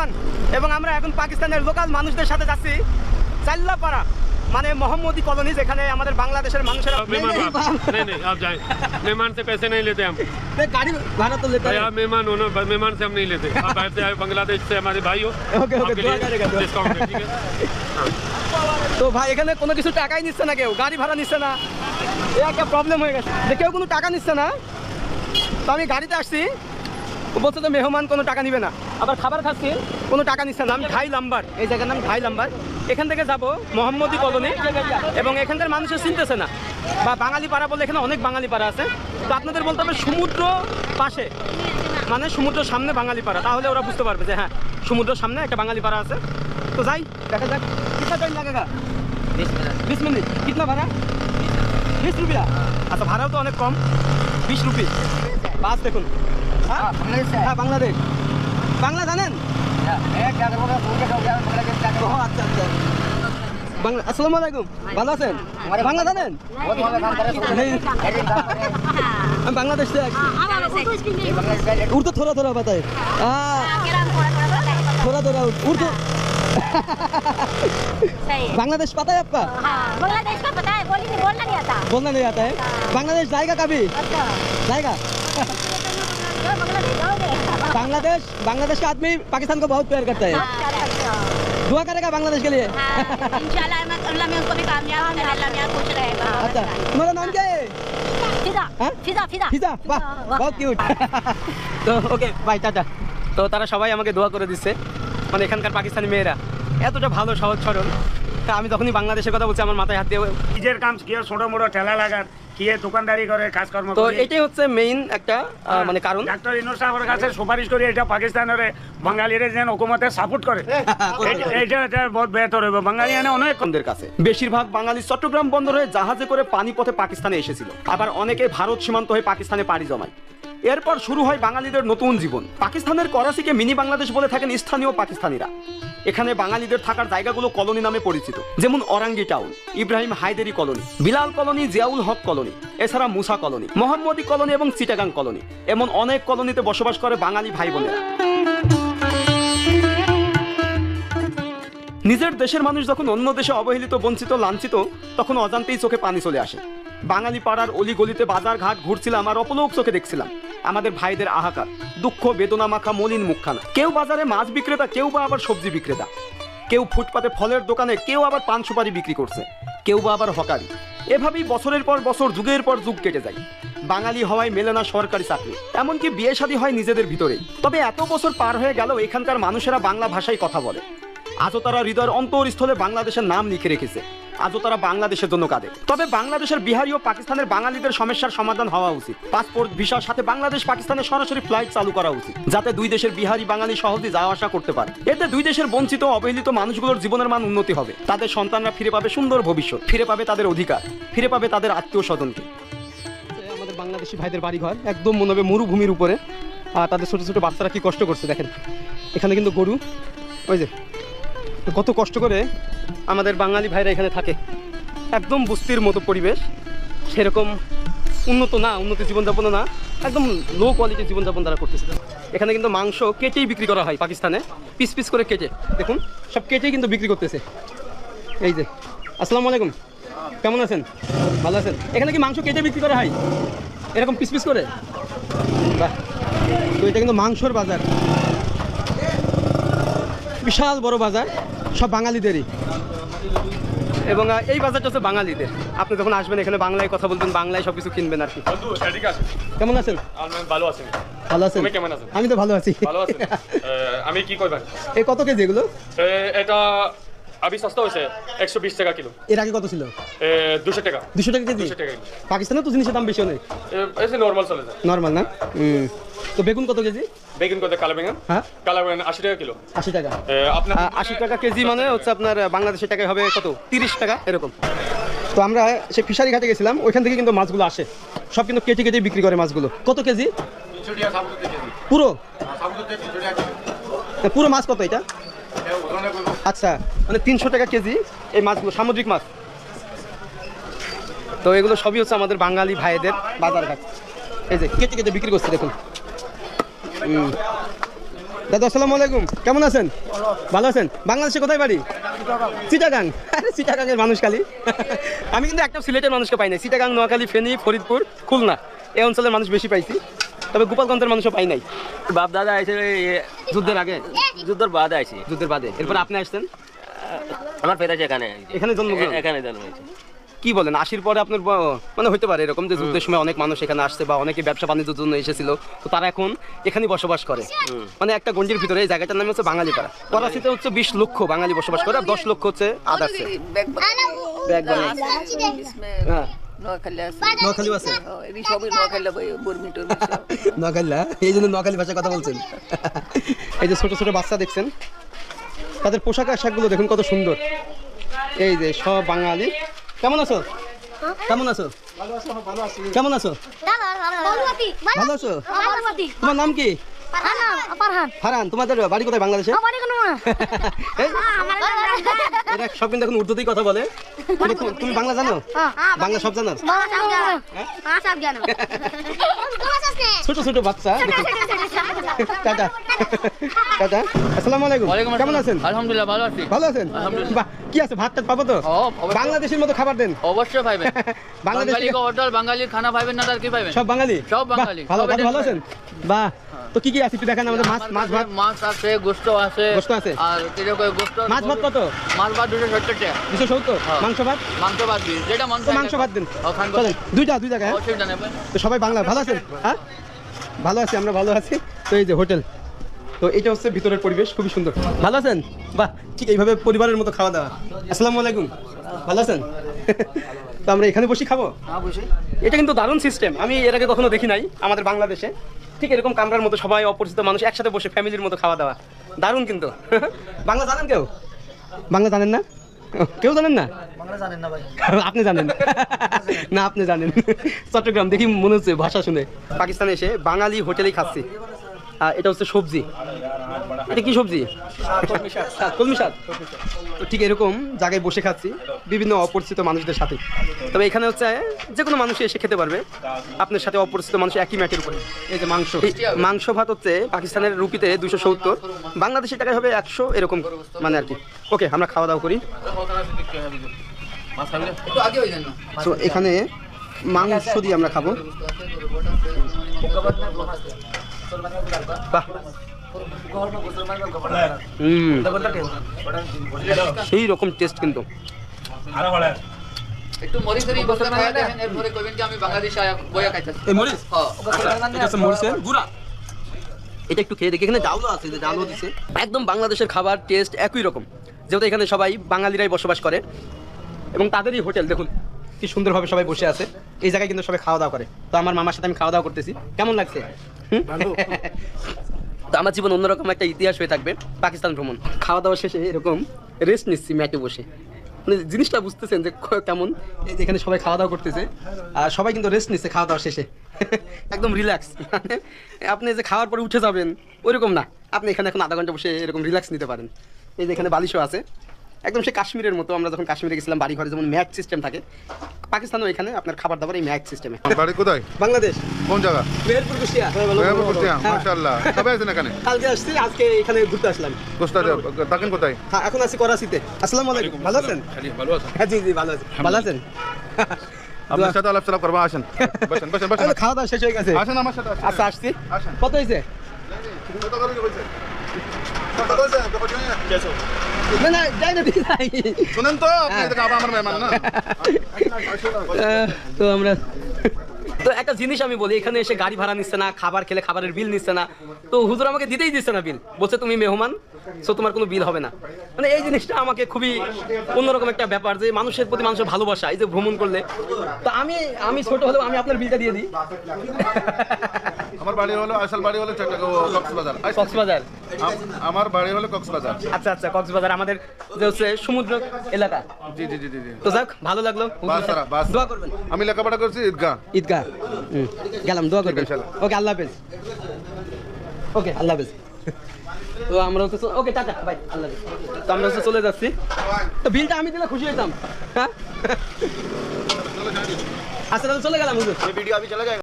পাকিস্তান এবং আমরা এখন পাকিস্তানের লোকাল মানুষদের সাথে যাচ্ছি চাল্লাপাড়া মানে মোহাম্মদী কলোনি যেখানে আমাদের বাংলাদেশের মানুষেরা मेहमान को आप नहीं नहीं आप जाए मेहमान से पैसे नहीं लेते हम গাড়ি ভাড়া তো লেতে भाई आप मेहमान हो ना मेहमान से हम नहीं लेते आप बाहर से आए बांग्लादेश से हमारे भाई हो ओके, ओके, आपके दुआ लिए करेगा, दुआ। डिस्काउंट है ठीक है তো ভাই এখানে কোনো কিছু টাকাই নিচ্ছে না কেউ গাড়ি ভাড়া নিচ্ছে না এ একটা প্রবলেম হয়ে গেছে যে কেউ কোনো টাকা নিচ্ছে না তো আমি গাড়িতে আসছি ও বলছে তো মেহমান কোনো টাকা নিবে না। আবার খাবার খাচ্ছি, কোনো টাকা নিচ্ছে না। আমি ঢাই লাম্বার। এই জায়গার নাম ঢাই লাম্বার। এখান থেকে যাব মোহাম্মদী কলোনি এবং এখানকার মানুষের চিনতেছে না। বা বাঙালি পাড়া বলে এখানে অনেক বাঙালি পাড়া আছে। তো আপনাদের বলতে হবে সমুদ্র পাশে মানে সমুদ্র সামনে বাঙালি পাড়া। তাহলে ওরা বুঝতে পারবে যে হ্যাঁ সমুদ্র সামনে একটা বাঙালি পাড়া আছে। তো যাই, দেখা যাক। কিসা টাইম লাগেগা বিশ মিনিট। কিতনা ভাড়া? বিশ রুপিয়া। আচ্ছা ভাড়াও তো অনেক কম। বিশ রুপি। বাস দেখুন। হ্যাঁ হ্যাঁ বাংলাদেশ বাংলা জানেন ও আচ্ছা আচ্ছা বাংলা আসসালামু আলাইকুম ভালো আছেন বাংলা জানেন নেই আমি বাংলাদেশ से उर्दू थोड़ा थोड़ा बताए हाँ थोड़ा थोड़ा उर्दू सही है। बांग्लादेश पता है आपका हाँ बांग्लादेश का पता है बोली नहीं बोलना नहीं आता बोलना नहीं आता है बांग्लादेश जाएगा कभी अच्छा जाएगा जो बांग्लादेश जाओगे बांग्लादेश बांग्लादेश का आदमी पाकिस्तान को बहुत प्यार करता है हाँ, दुआ करेगा बांग्लादेश के लिए इंशाल्लाह मैं- अल्लाह में उसको भी कामयाब करे अल्लाह में खुश रहेगा अच्छा तुम्हारा नाम क्या है फिजा हाँ? फिजा फिजा ফিজা বাহ বহুত কিউট তো ওকে বাই টাটা তো তারা সবাই আমাকে দোয়া করে দিচ্ছে মানে এখানকার পাকিস্তানি মেয়েরা এতটা ভালো সহজ সরল তা আমি যখনই বাংলাদেশের কথা বলছি আমার মাথায় হাত দিয়ে নিজের কাম কিয়ে ছোট মোটো ঠেলা লাগার কিয়ে দোকানদারি করে কাজকর্ম তো এটাই হচ্ছে মেইন একটা মানে কারণ। ডাক্তার ইনোস সাহেবের কাছে সুপারিশ করি এটা পাকিস্তানের বাঙালিরা যেন হুকুমতে সাপোর্ট করে। এইটা- এইটা এটা বহুত বেহতর হবে বাঙালি এনে অনেক আমাদের কাছে। বেশিরভাগ বাঙালি চট্টগ্রাম বন্দরে জাহাজে করে পানিপথে পাকিস্তানে এসেছিল। আবার অনেকে ভারত সীমান্ত হয়ে পাকিস্তানে পাড়ি জমায়। এরপর শুরু হয় বাঙালিদের নতুন জীবন। পাকিস্তানের করাচিকে মিনি বাংলাদেশ বলে থাকেন স্থানীয় পাকিস্তানিরা। এখানে বাঙালিদের থাকার জায়গাগুলো কলোনি নামে পরিচিত। যেমন Orangi town, Ibrahim Hyderi colony, Bilal colony, Ziaul Haq colony, এছাড়া মুসা কলোনি, মোহাম্মদী কলোনি এবং চিটাগাং কলোনি, এমন অনেক কলোনিতে বসবাস করে বাঙালি ভাই বোনেরা নিজের দেশের মানুষ যখন অন্য দেশে অবহেলিত, বঞ্চিত, লাঞ্ছিত, তখন অজান্তেই চোখে পানি চলে আসে। বাঙালি পাড়ার অলি গলিতে বাজার ঘাট ঘুরছিলাম আর অপলোক চোখে দেখছিলাম। আমাদের ভাইদের আহাকার, দুঃখ, বেদনা মাখা মলিন মুখখানা। কেউ বাজারে মাছ বিক্রেতা, কেউ বা আবার সবজি বিক্রেতা। কেউ ফুটপাতে ফলের দোকানে, কেউ আবার পান সুপারি বিক্রি করছে। কেউ বা আবার হকারি। এভাবেই বছরের পর বছর, যুগের পর যুগ কেটে যায়। বাঙালি হওয়ায় মেলে না সরকারি চাকরি। এমনকি বিয়ে শাদী হয় নিজেদের ভিতরেই তবে এত বছর পার হয়ে গেল, এখানকার মানুষেরা বাংলা ভাষায় কথা বলে। আজও তারা হৃদয়ের অন্তরস্থলে বাংলাদেশের নাম লিখে রেখেছে। আজও তারা বাংলাদেশের জন্য কাঁদে। তবে বাংলাদেশের বিহারি ও পাকিস্তানের বাঙালিদের সমস্যার সমাধান হওয়া উচিত। পাসপোর্ট, ভিসার সাথে বাংলাদেশ পাকিস্তানের সরাসরি ফ্লাইট চালু করা উচিত, যাতে দুই দেশের বিহারি বাঙালি সহজে যাওয়া আসা করতে পারে। এতে দুই দেশের বঞ্চিত অবহেলিত মানুষগুলোর জীবনের মান উন্নতি হবে। তাদের সন্তানরা ফিরে পাবে সুন্দর ভবিষ্যৎ, ফিরে পাবে তাদের অধিকার, ফিরে পাবে তাদের আত্মীয় স্বজনকে। আমাদের বাংলাদেশি ভাইদের বাড়িঘর একদম মনে হবে মরুভূমির উপরে। আর তাদের ছোট ছোট বাচ্চারা কি কষ্ট করছে দেখেন। এখানে কিন্তু গরু, ওই যে তো কত কষ্ট করে আমাদের বাঙালি ভাইরা এখানে থাকে। একদম বস্তির মতো পরিবেশ, সেরকম উন্নত না, উন্নত জীবনযাপন না, একদম লো কোয়ালিটির জীবনযাপন তারা করতেছে। এখানে কিন্তু মাংস কেটেই বিক্রি করা হয় পাকিস্তানে পিস পিস করে কেটে। দেখুন, সব কেটেই কিন্তু বিক্রি করতেছে। এই যে, আসসালামু আলাইকুম। কেমন আছেন? ভালো আছেন? এখানে কি মাংস কেটে বিক্রি করা হয়? এরকম পিস পিস করে? বাহ। তো এটা কিন্তু মাংসর বাজার। বিশাল বড় বাজার সব বাঙালিদেরই। এবং এই বাজারটা হচ্ছে বাঙালিদের। আপনি যখন আসবেন এখানে বাংলায় কথা বলবেন বাংলায় সব কিছু কিনবেন আর কি। বন্ধু এদিকে কেমন আছেন? ভালো আছেন। ভালো আছেন। কেমন আছেন আমি তো ভালো আছি। ভালো আছেন? আমি কি করবেন? এই কত কেজি এগুলো? এটা আবি সস্তা হয়েছে একশো বিশ টাকা কিলো। এর আগে কত ছিল? দুশো টাকা। দুশো টাকা কেজি? টাকা পাকিস্তানে তো জিনিসের দাম বেশি অনেক এসে নর্মাল চলে যায়। নর্মাল না? তো বেগুন কত কেজি? বেগুন কত কালো বেগুন? হ্যাঁ। কালো বেগুন আশি টাকা কিলো। আশি টাকা। আপনার আশি টাকা কেজি মানে হচ্ছে আপনার বাংলাদেশের টাকায় হবে কত? তিরিশ টাকা এরকম। তো আমরা সে ফিশারি ঘাটে গেছিলাম ওইখান থেকে কিন্তু মাছগুলো আসে। সব কিন্তু কেটে কেটে বিক্রি করে মাছগুলো। কত কেজি? পুরো? পুরো মাছ কত এটা? আচ্ছা মানে তিনশো টাকা কেজি এই মাছগুলো, সামুদ্রিক মাছ। তো এগুলো সবই হচ্ছে আমাদের বাঙালি ভাইদের বাজার ঘাট। এই যে, কেটে কেটে বিক্রি করছে, দেখুন। দাদা, আসসালামু আলাইকুম। কেমন আছেন? ভালো আছেন? বাংলাদেশে কোথায় বাড়ি? চিটাগাং। আরে চিটাগাংয়ের মানুষ খালি। আমি কিন্তু একটা সিলেটের মানুষকে পাই নাই। চিটাগাং, নোয়াখালী, ফেনী, ফরিদপুর, খুলনা। এই অঞ্চলের মানুষ বেশি পাইছি। তবে গোপালগঞ্জের মানুষও পাই নাই। বাপ দাদা আইছে যুদ্ধের আগে। যুদ্ধের বাদে আইছি। যুদ্ধের বাদে। এরপর আপনি আসছেন? আমার পেট এখানে। এখানে জন্মগ্রহণ? এ- এখানে জন্ম হয়েছে। কি বলেন আশির পরে আপনার মানে হতে পারে এরকম যে যুদ্ধের সময় অনেক মানুষ এখানে আসছে বা অনেকে ব্যবসা বাণিজ্যের জন্য এসেছিল। তো তারা এখন এখানে বসবাস করে। মানে একটা গঞ্জির ভিতরে এই জায়গাটার নাম হচ্ছে বাঙালি পাড়া। করাচিতে হচ্ছে বিশ লক্ষ বাঙালি বসবাস করে আর দশ লক্ষ হচ্ছে আদার্সে ব্যাগ হ্যাঁ নোয়াখালী আছে? নোয়াখালী এই জন্য নোয়াখালী ভাষায় কথা বলছেন। এই যে ছোট ছোট বাচ্চা দেখছেন তাদের পোশাক আশাকগুলো দেখুন কত সুন্দর। এই যে সব বাঙালি। কেমন আছো? কেমন আছো? কেমন আছো? ভালো আছো? তোমার নাম কি? ফারহান তোমাদের বাড়ি কোথায় বাংলাদেশে? এই, এরা সব কিন্তু এখন উর্দুতেই কথা বলে। তুমি- তুমি- বাংলা জানো? বাংলা সব জানো? ছোট ছোট বাচ্চা। টাটা। টাটা আসসালামু আলাইকুম। কেমন আছেন? আলহামদুলিল্লাহ ভালো আছি। ভালো আছেন? বাহ কি আছে? ভাত টাত পাবো তো? বাংলাদেশের মতো খাবার দেন। অবশ্যই বাংলাদেশ হোটেল বাঙালি খানা পাইবেন না তার কি পাইবেন? সব বাঙালি? সব বাঙালি। ভালো ভালো আছেন? বাহ তো কি কি আছে একটু দেখেন আমাদের? মাছ মাছ ভাত? মাছ আছে গোস্ত আছে। গোস্ত আছে? আর কীরকম গোস্ত মাছ ভাত কত? মাছ ভাত দুশো সত্তর টাকা। দুশো সত্তর? হ্যাঁ। মাংস ভাত? মাংস ভাত দিন যেটা মাংস মাংস ভাত দিন। চলেন দুইটা হ্যাঁ? তো সবাই বাংলা ভালো আছেন? হ্যাঁ? ভালো আছি আমরা ভালো আছি। তো এই যে হোটেল তো এটা হচ্ছে ভিতরের পরিবেশ খুবই সুন্দর। ভালো আছেন? বাহ ঠিক এইভাবে পরিবারের মতো খাওয়া দাওয়া। আসসালামু আলাইকুম। ভালো আছেন? তো আমরা এখানে বসে খাব? এটা কিন্তু দারুণ সিস্টেম আমি এর আগে কখনো দেখি নাই আমাদের বাংলাদেশে। ঠিক এরকম কামরার মতো সবাই অপরিচিত মানুষ একসাথে বসে ফ্যামিলির মতো খাওয়া দাওয়া। দারুণ কিন্তু। বাংলা জানেন কেউ? বাংলা জানেন না? কেউ জানেন না? আপনি জানেন। না আপনি জানেন। চট্টগ্রাম দেখি মনে হচ্ছে ভাষা শুনে। পাকিস্তানে এসে বাঙালি হোটেলেই খাচ্ছি। এটা হচ্ছে সবজি। এটা কি সবজি? কলমি শাক। তো ঠিক এরকম জায়গায় বসে খাচ্ছি, বিভিন্ন অপরিচিত মানুষদের সাথে। তবে এখানে হচ্ছে যে কোনো মানুষ এসে খেতে পারবে। আপনার সাথে অপরিচিত মানুষ একই ম্যাটের উপরে। এই যে মাংস। মাংস ভাত হচ্ছে পাকিস্তানের রুপিতে দুশো সত্তর। বাংলাদেশের টাকায় হবে একশো এরকম মানে আর কি। ওকে, আমরা খাওয়া দাওয়া করি। তো এখানে মাংস দিয়ে আমরা খাব। সেই রকম টেস্ট কিন্তু। একটু মরি সরি বসে খাওয়া দেখেন এরপরে কইবেন কি আমি বাংলাদেশে আয়া বইয়া খাইতেছি। এই মরিচ? হ্যাঁ এটা হচ্ছে মরিচের গুঁড়া। এটা একটু খেয়ে দেখি এখানে ডাউলও আছে যে ডাউলও দিছে। একদম বাংলাদেশের খাবার টেস্ট একই রকম। যেহেতু এখানে সবাই বাঙালিরাই বসবাস করে। এবং তাদেরই হোটেল দেখুন। কি সুন্দরভাবে সবাই বসে আছে। এই জায়গায় কিন্তু সবাই খাওয়া দাওয়া করে। তো আমার মামার সাথে আমি খাওয়া দাওয়া করতেছি। কেমন লাগছে? তো আমার জীবন অন্যরকম একটা ইতিহাস হয়ে থাকবে পাকিস্তান ভ্রমণ। খাওয়া দাওয়া শেষে এরকম রেস্ট নিচ্ছি ম্যাটে বসে। মানে জিনিসটা বুঝতেছেন যে কেমন? এই যে এখানে সবাই খাওয়া দাওয়া করতেছে। আর সবাই কিন্তু রেস্ট নিচ্ছে খাওয়া দাওয়া শেষে। একদম রিল্যাক্স মানে আপনি যে খাওয়ার পরে উঠে যাবেন ওইরকম না। আপনি এখানে এখন আধা ঘণ্টা বসে এরকম রিল্যাক্স নিতে পারেন। এই যে এখানে বালিশও আছে। একদম সে কাশ্মীরের মতো আমরা যখন কাশ্মীরে গেছিলাম বাড়ি ঘরে যেমন ম্যাচ সিস্টেম থাকে পাকিস্তানও এখানে আপনার খাবার দাবার এই ম্যাচ সিস্টেমে বাড়ি কোথায় বাংলাদেশ কোন জায়গা মেহেরপুর কুষ্টিয়া মেহেরপুর কুষ্টিয়া হ্যাঁ। মাশাআল্লাহ কবে আছেন এখানে কালকে আসছি আজকে এখানে ঘুরতে আসলাম কোস্টা থাকেন কোথায় হ্যাঁ এখন আছি করাচিতে আসসালামু আলাইকুম ভালো আছেন ভালো আছেন হ্যাঁ জি জি ভালো আছি ভালো আছেন আপনার সাথে আলাপ সালাপ করব আসেন বসেন বসেন বসেন খাওয়া দাওয়া শেষ হয়ে গেছে আসেন আমার সাথে আচ্ছা আসছি কত হয়েছে কত করে? কত হয়েছে? কত হয়েছে? না না যাই না দিদি শুনেন তো আপনি তো খাবার আমার মেহমান না তো আমরা তো একটা জিনিস আমি বলি এখানে এসে গাড়ি ভাড়া নিচ্ছে না খাবার খেলে খাবারের বিল নিচ্ছে না। তো হুজুর আমাকে দিতেই দিচ্ছে না বিল বলছে তুমি মেহমান সো তোমার কোনো বিল হবে না। মানে এই জিনিসটা আমাকে খুবই অন্যরকম একটা ব্যাপার যে মানুষের প্রতি মানুষের ভালোবাসা এই যে ভ্রমণ করলে। তো আমি আমি ছোট হলেও আমি আপনার বিলটা দিয়ে দিই। আমার বাড়ি হলো আসল বাড়ি হলো কক্সবাজার। কক্সবাজার। আমার বাড়ি হলো কক্সবাজার। আচ্ছা আচ্ছা কক্সবাজার আমাদের যে হচ্ছে সমুদ্র এলাকা। জি জি জি জি তো যাক ভালো লাগল। দোয়া করবেন। আমি লেখাপড়া করছি ঈদগাহ। ঈদগাহ। গেলাম দোয়া করবেন। ওকে আল্লাহ হাফেজ। ওকে আল্লাহ হাফেজ। তো আমরা হচ্ছে ওকে টাটা বাই আল্লাহ হাফেজ। তো আমরা হচ্ছে চলে যাচ্ছি। তো বিলটা আমি দিলে খুশি হইতাম। হ্যাঁ? আচ্ছা তাহলে চলে গেলাম হুজুর। ভিডিও আমি চলে যায়